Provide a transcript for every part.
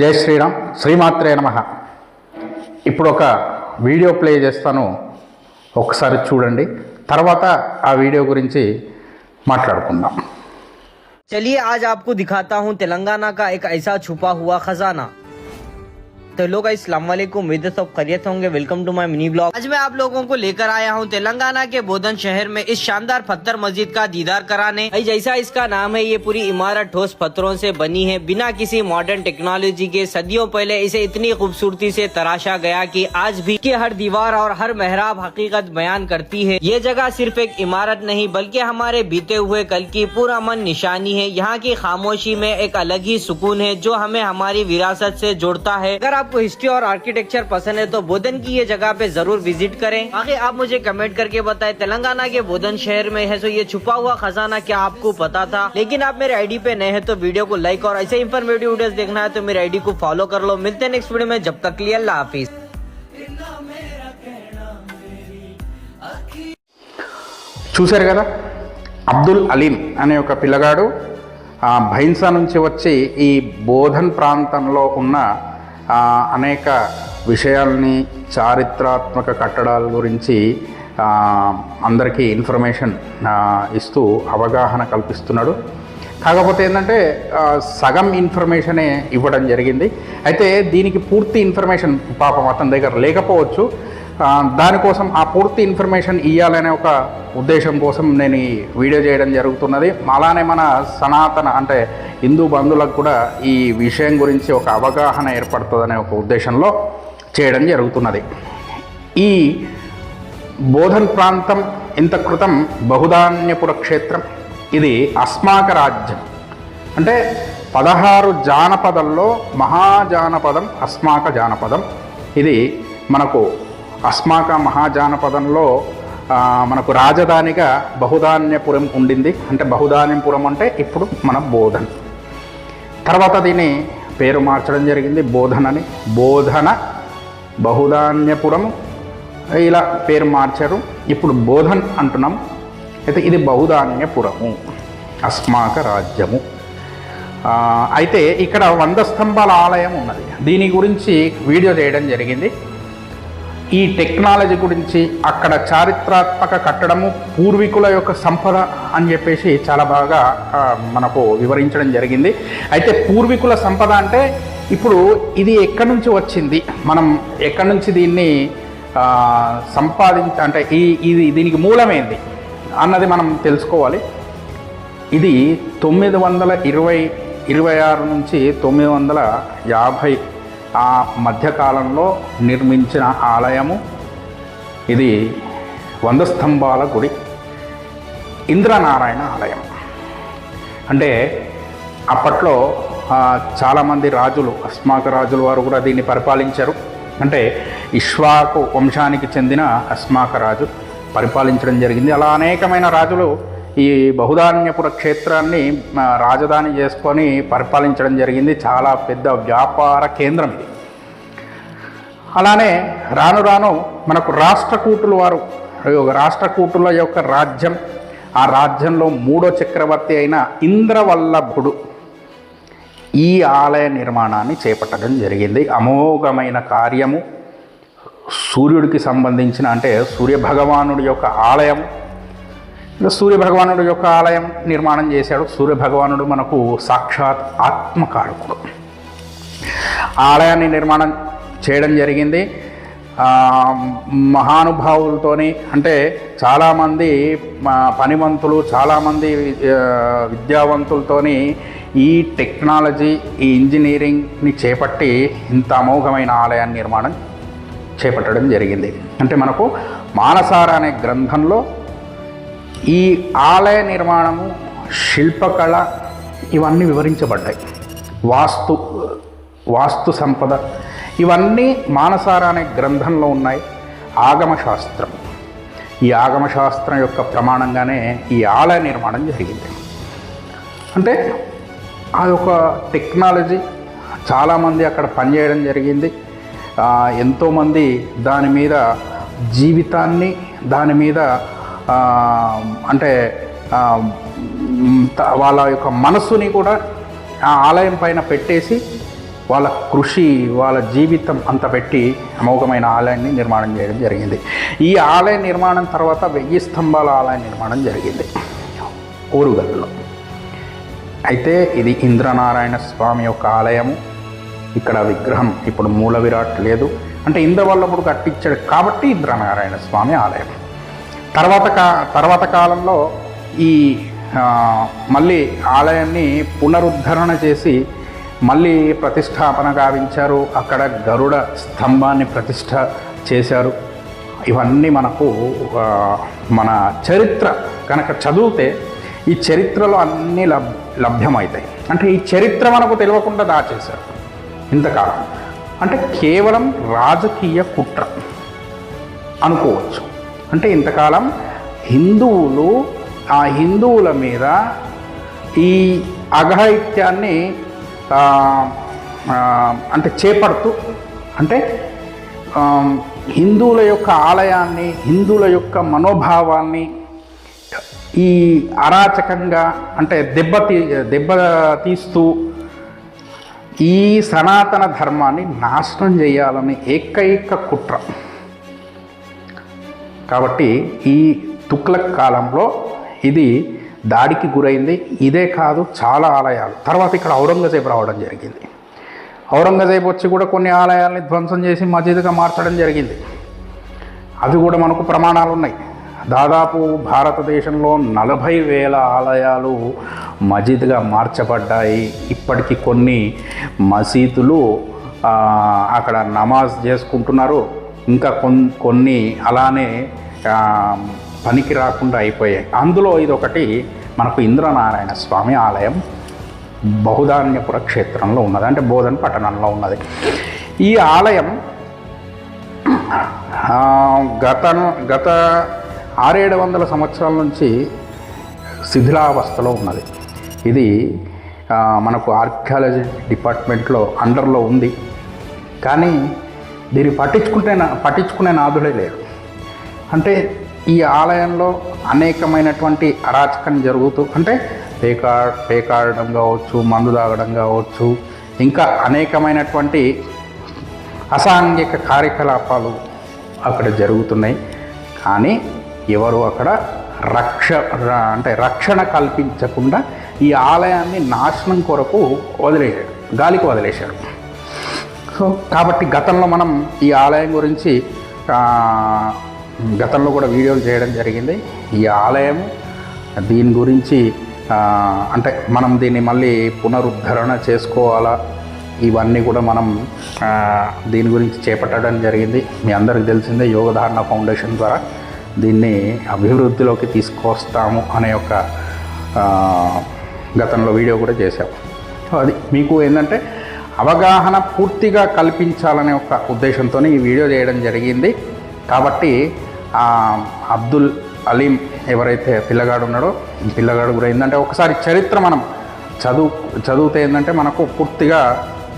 జై శ్రీరామ్ శ్రీమాత్రే నమ ఇప్పుడు ఒక వీడియో ప్లే చేస్తాను ఒకసారి చూడండి తర్వాత ఆ వీడియో గురించి మాట్లాడుకుందాం चलिए आज आपको दिखाता हूँ तेलंगाना का एक ऐसा छुपा हुआ खजाना तो लोग है सब खैरियत होंगे। Welcome to my mini blog आज मैं आप लोगों को लेकर आया हूँ तेलंगाना के बोधन शहर में इस शानदार पत्थर मस्जिद का दीदार कराने। भाई, जैसा इसका नाम है, ये पूरी इमारत ठोस पत्थरों से बनी है। बिना किसी मॉडर्न टेक्नोलॉजी के सदियों पहले इसे इतनी खूबसूरती से तराशा गया की आज भी के हर दीवार और हर मेहराब हकीकत बयान करती है। ये जगह सिर्फ़ एक इमारत नहीं, बल्कि हमारे बीते हुए कल की पुरअमन निशानी है। यहाँ की खामोशी में एक अलग ही सुकून है, जो हमें हमारी विरासत से जोड़ता है। अगर आपको हिस्ट्री और आर्किटेक्चर पसंद है तो बोधन की ये जगह पे जरूर विजिट करें आगे आप मुझे कमेंट करके बताएं तेलंगाना के बोधन शहर में है सो ये छुपा हुआ खजाना क्या आपको पता था लेकिन आप मेरे आईडी पे नए हैं तो वीडियो को लाइक और ऐसे इन्फॉर्मेटिव वीडियोस देखना है तो मेरे आईडी को फॉलो कर लो मिलते हैं नेक्स्ट वीडियो में जब तक के लिए अल्लाह हाफिज చూశారు కదా అబ్దుల్ అలీం అనే ఒక పిల్లగాడు ఆ, భైన్సా నుంచి వచ్చి ఈ బోధన్ ప్రాంతంలో ఉన్న ఆ, అనేక విషయాల్ని చారిత్రాత్మక కట్టడాల గురించి అందరికీ ఇన్ఫర్మేషన్ ఇస్తూ అవగాహన కల్పిస్తున్నాడు. కాకపోతే ఏంటంటే సగం ఇన్ఫర్మేషనే ఇవ్వడం జరిగింది. అయితే దీనికి పూర్తి ఇన్ఫర్మేషన్ పాపం అతని దగ్గర లేకపోవచ్చు. దానికోసం ఆ పూర్తి ఇన్ఫర్మేషన్ ఇవ్వాలనే ఒక ఉద్దేశం కోసం నేను ఈ వీడియో చేయడం జరుగుతున్నది. అలానే మన సనాతన అంటే హిందూ బంధువులకు కూడా ఈ విషయం గురించి ఒక అవగాహన ఏర్పడుతుందనే ఒక ఉద్దేశంలో చేయడం జరుగుతున్నది. ఈ బోధన్ ప్రాంతం ఇంత క్రితం బహుధాన్యపుర క్షేత్రం. ఇది అస్మాక రాజ్యం. అంటే పదహారు జానపదంలో మహాజానపదం అస్మాక జానపదం. ఇది మనకు అస్మాక మహాజానపదంలో మనకు రాజధానిగా బహుధాన్యపురం ఉండింది. అంటే బహుధాన్యపురం అంటే ఇప్పుడు మన బోధన్. తర్వాత దీన్ని పేరు మార్చడం జరిగింది బోధనని. బోధన బహుధాన్యపురం ఇలా పేరు మార్చారు. ఇప్పుడు బోధన్ అంటున్నాం. అయితే ఇది బహుధాన్యపురము. అస్మాక రాజ్యము. అయితే ఇక్కడ వంద స్తంభాల ఆలయం ఉన్నది. దీని గురించి వీడియో చేయడం జరిగింది. ఈ టెక్నాలజీ గురించి అక్కడ చారిత్రాత్మక కట్టడము పూర్వీకుల యొక్క సంపద అని చెప్పేసి చాలా బాగా మనకు వివరించడం జరిగింది. అయితే పూర్వీకుల సంపద అంటే ఇప్పుడు ఇది ఎక్కడి నుంచి వచ్చింది? మనం ఎక్కడి నుంచి దీన్ని సంపాదించ అంటే ఈ ఇది దీనికి మూలమేంది అన్నది మనం తెలుసుకోవాలి. ఇది తొమ్మిది వందల ఇరవై ఇరవై ఆరు నుంచి తొమ్మిది వందల యాభై ఆ మధ్యకాలంలో నిర్మించిన ఆలయము. ఇది వంద స్తంభాల గుడి. ఇంద్రనారాయణ ఆలయం. అంటే అప్పట్లో చాలామంది రాజులు అస్మాక రాజుల వారు కూడా దీన్ని పరిపాలించారు. అంటే ఇష్వాకు వంశానికి చెందిన అస్మాక రాజు పరిపాలించడం జరిగింది. అలా అనేకమైన రాజులు ఈ బహుధాన్యపుర క్షేత్రాన్ని రాజధాని చేసుకొని పరిపాలించడం జరిగింది. చాలా పెద్ద వ్యాపార కేంద్రం ఇది. అలానే రాను రాను మనకు రాష్ట్రకూటుల వారు రాష్ట్రకూటుల యొక్క రాజ్యం ఆ రాజ్యంలో మూడో చక్రవర్తి అయిన ఇంద్రవల్లభుడు ఈ ఆలయ నిర్మాణాన్ని చేపట్టడం జరిగింది. అమోఘమైన కార్యము సూర్యుడికి సంబంధించిన అంటే సూర్య భగవానుడి యొక్క ఆలయం ఇంకా సూర్యభగవానుడు యొక్క ఆలయం నిర్మాణం చేశాడు. సూర్య భగవానుడు మనకు సాక్షాత్ ఆత్మకారకుడు. ఆలయాన్ని నిర్మాణం చేయడం జరిగింది. మహానుభావులతోని అంటే చాలామంది పనివంతులు చాలామంది విద్యావంతులతోని ఈ టెక్నాలజీ ఈ ఇంజనీరింగ్ని చేపట్టి ఇంత అమోఘమైన ఆలయాన్ని నిర్మాణం చేపట్టడం జరిగింది. అంటే మనకు మానసార అనే గ్రంథంలో ఈ ఆలయ నిర్మాణము శిల్పకళ ఇవన్నీ వివరించబడ్డాయి. వాస్తు వాస్తు సంపద. ఇవన్నీ మానసార అనే గ్రంథంలో ఉన్నాయి. ఆగమశాస్త్రం. ఈ ఆగమ శాస్త్రం యొక్క ప్రమాణంగానే ఈ ఆలయ నిర్మాణం జరిగింది. అంటే అదొక టెక్నాలజీ. చాలామంది అక్కడ పనిచేయడం జరిగింది. ఎంతోమంది దాని మీద జీవితాన్ని దాని మీద అంటే వాళ్ళ యొక్క మనస్సుని కూడా ఆ ఆలయం పైన పెట్టేసి వాళ్ళ కృషి వాళ్ళ జీవితం అంత పెట్టి అమోఘమైన ఆలయాన్ని నిర్మాణం చేయడం జరిగింది. ఈ ఆలయ నిర్మాణం తర్వాత వెయ్యి స్తంభాల ఆలయ నిర్మాణం జరిగింది. ఊరుగల్లో. అయితే ఇది ఇంద్రనారాయణ స్వామి యొక్క ఆలయము. ఇక్కడ విగ్రహం ఇప్పుడు మూల విరాట్ లేదు. అంటే ఇంద్రవల్లభుడు కట్టించాడు కాబట్టి ఇంద్రనారాయణ స్వామి ఆలయం. తర్వాత కా తర్వాత కాలంలో ఈ మళ్ళీ ఆలయాన్ని పునరుద్ధరణ చేసి మళ్ళీ ప్రతిష్టాపన గావించారు. అక్కడ గరుడ స్తంభాన్ని ప్రతిష్ట చేశారు. ఇవన్నీ మనకు మన చరిత్ర కనుక చదివితే ఈ చరిత్రలో అన్నీ లభ్ లభ్యమవుతాయి. అంటే ఈ చరిత్ర మనకు తెలియకుండా దాచేశారు ఇంతకాలం. అంటే కేవలం రాజకీయ కుట్ర అనుకోవచ్చు. అంటే ఇంతకాలం హిందువులు ఆ హిందువుల మీద ఈ అఘాయిత్యాన్ని అంటే చేపడుతూ అంటే హిందువుల యొక్క ఆలయాన్ని హిందువుల యొక్క మనోభావాన్ని ఈ అరాచకంగా అంటే దెబ్బతీ దెబ్బ తీస్తూ ఈ సనాతన ధర్మాన్ని నాశనం చేయాలని ఏకైక కుట్ర. కాబట్టి ఈ తుక్లక్ కాలంలో ఇది దాడికి గురైంది. ఇదే కాదు చాలా ఆలయాలు. తర్వాత ఇక్కడ ఔరంగజేబు రావడం జరిగింది. ఔరంగజేబు వచ్చి కూడా కొన్ని ఆలయాల్ని ధ్వంసం చేసి మసీదుగా మార్చడం జరిగింది. అవి కూడా మనకు ప్రమాణాలు ఉన్నాయి. దాదాపు భారతదేశంలో నలభై వేల ఆలయాలు మసీదుగా మార్చబడ్డాయి. ఇప్పటికీ కొన్ని మసీదులు అక్కడ నమాజ్ చేసుకుంటున్నారు. ఇంకా కొన్ని అలానే పనికి రాకుండా అయిపోయాయి. అందులో ఇదొకటి మనకు ఇంద్రనారాయణ స్వామి ఆలయం బహుధాన్యపుర క్షేత్రంలో ఉన్నది. అంటే బోధన్ పట్టణంలో ఉన్నది. ఈ ఆలయం గత గత ఆరేడు వందల సంవత్సరాల నుంచి శిథిలావస్థలో ఉన్నది. ఇది మనకు ఆర్కియాలజీ డిపార్ట్మెంట్లో అండర్లో ఉంది. కానీ దీన్ని పట్టించుకుంటే పట్టించుకునే నాదుడే లేడు. అంటే ఈ ఆలయంలో అనేకమైనటువంటి అరాచకం జరుగుతూ అంటే పేకా పేకాడడం కావచ్చు మందు తాగడం కావచ్చు ఇంకా అనేకమైనటువంటి అసాంఘిక కార్యకలాపాలు అక్కడ జరుగుతున్నాయి. కానీ ఎవరు అక్కడ రక్ష ర- అంటే రక్షణ కల్పించకుండా ఈ ఆలయాన్ని నాశనం కొరకు వదిలేశాడు గాలికి వదిలేశాడు. సో కాబట్టి గతంలో మనం ఈ ఆలయం గురించి గతంలో కూడా వీడియోలు చేయడం జరిగింది. ఈ ఆలయం దీని గురించి అంటే మనం దీన్ని మళ్ళీ పునరుద్ధరణ చేసుకోవాలా? ఇవన్నీ కూడా మనం దీని గురించి చేపట్టడం జరిగింది. మీ అందరికి తెలిసిందే యోగధారణ ఫౌండేషన్ ద్వారా దీన్ని అభివృద్ధిలోకి తీసుకొస్తాము అనే ఒక గతంలో వీడియో కూడా చేశాం. సో అది మీకు ఏంటంటే అవగాహన పూర్తిగా కల్పించాలనే ఒక ఉద్దేశంతో ఈ వీడియో చేయడం జరిగింది. కాబట్టి అబ్దుల్ అలీం ఎవరైతే పిల్లగాడు ఉన్నాడో ఈ పిల్లగాడు కూడా ఏంటంటే ఒకసారి చరిత్ర మనం చదువు చదివితే ఏంటంటే మనకు పూర్తిగా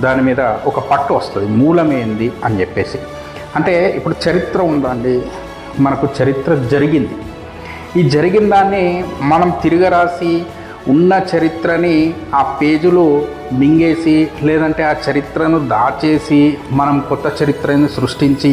దాని మీద ఒక పట్టు వస్తుంది. మూలమేంది అని చెప్పేసి. అంటే ఇప్పుడు చరిత్ర ఉందండి. మనకు చరిత్ర జరిగింది. ఈ జరిగిన దాన్ని మనం తిరగరాసి ఉన్న చరిత్రని ఆ పేజీలు మింగేసి లేదంటే ఆ చరిత్రను దాచేసి మనం కొత్త చరిత్రను సృష్టించి